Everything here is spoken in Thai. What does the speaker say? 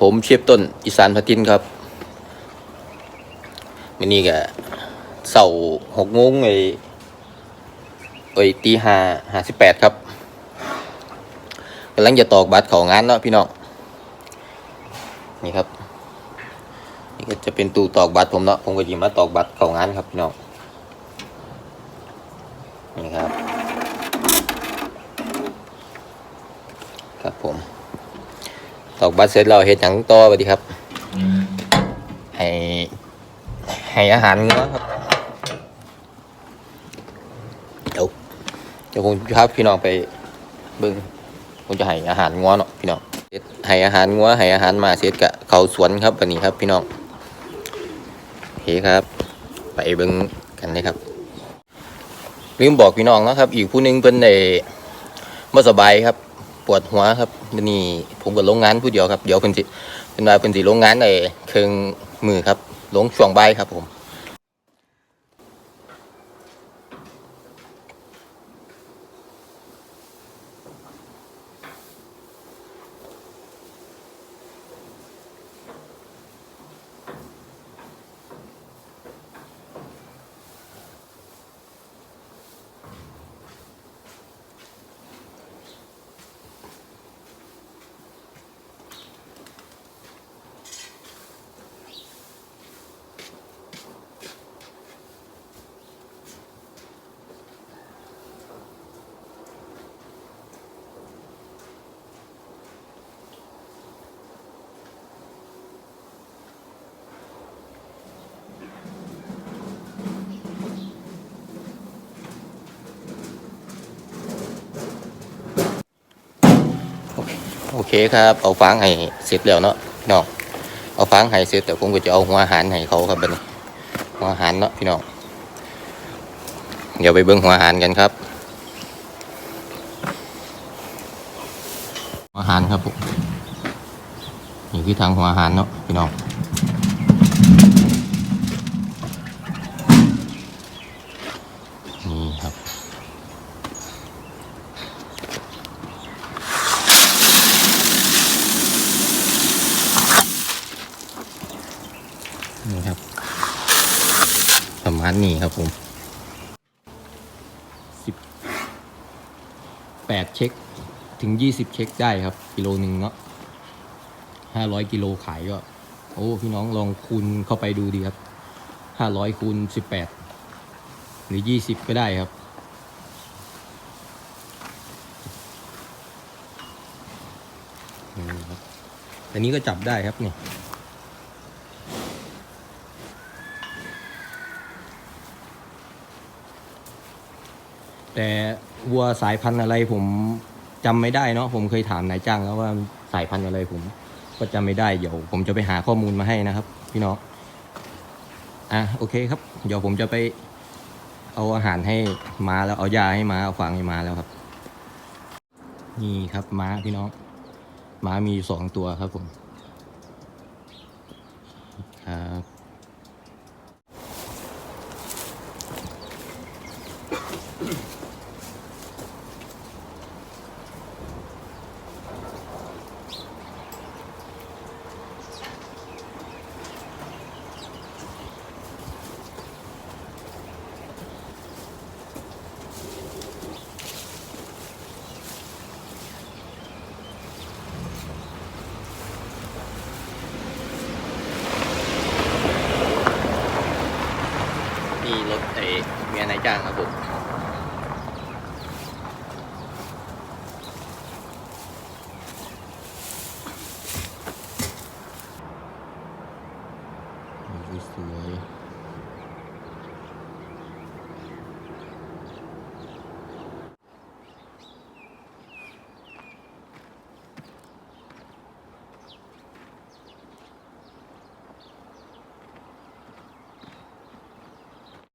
ผมเชฟต้นอีสานพัทินครับวันนี้ก็เสาหกโมงไอ้ไอ้ยตีห้าห้าสิบแปดครับกำลังจะตอกบัตรของงานเนาะพี่น้องนี่ครับ นี่ก็จะเป็นตู้ตอกบัตรผมเนาะผมก็ยิมาตอกบัตรของงานครับพี่น้องนี่ครับ ครับผม ตอกบัตรเสร็จเราเฮ็ดหยังต่อไปดีครับ ให้ ให้อาหารงัวครับ เดี๋ยวเดี๋ยวผมจะพาพี่น้องไปเบิ่งผมจะให้อาหารงัวเนาะพี่น้องเสร็จให้อาหารงัวให้อาหารหมาเสร็จกะเขาสวนครับวันนี้ครับ พี่น้องโอเคครับ ไปเบิ่งกันเลยครับ ลืมบอกพี่น้องเนาะครับ อีกผู้หนึงเป็นในบ่สบายครับ ปวดหัวครับวันนี้ผมก็ลงงานผู้เดียวครับ เดี๋ยวเพิ่นสิเป็นว่าเพิ่นสิลงงานในเครื่องมือครับลงช่วงบ่ายครับผม โอเคครับ เอาฟางให้เสร็จแล้วเนาะพี่น้องเอาฟางให้เสร็จแต่ผมก็จะเอาหัวอาหารให้เขาครับบัดนี้หัวอาหารเนาะพี่น้องเดี๋ยวไปเบิ้งหัวอาหารกันครับหัวอาหารครับผมนี่คือทางหัวอาหารเนาะพี่น้อง นี่ครับ นี่ครับ ประมาณนี้ครับผมสิบแปดเช็คถึงยี่สิบเช็คได้ครับ กิโลหนึ่งเนาะห้าร้อยกิโลขายก็ โอ้ พี่น้องลองคูณเข้าไปดูดีครับห้าร้อยคูณสิบแปดหรือยี่สิบก็ได้ครับนี่ครับอันนี้ก็จับได้ครับเนี่ย แต่วัวสายพันธุ์อะไรผมจำไม่ได้เนาะผมเคยถามนายจ้างแล้วว่าสายพันธุ์อะไรผมก็จำไม่ได้เดี๋ยวผมจะไปหาข้อมูลมาให้นะครับ พี่น้องอะโอเคครับ เดี๋ยวผมจะไปเอาอาหารให้ม้าแล้วเอายาให้ม้าเอาฟางให้ม้าแล้วครับ นี่ครับม้าพี่น้องม้ามีสองตัวครับผมครับ เมียนายจ้างครับผมสวย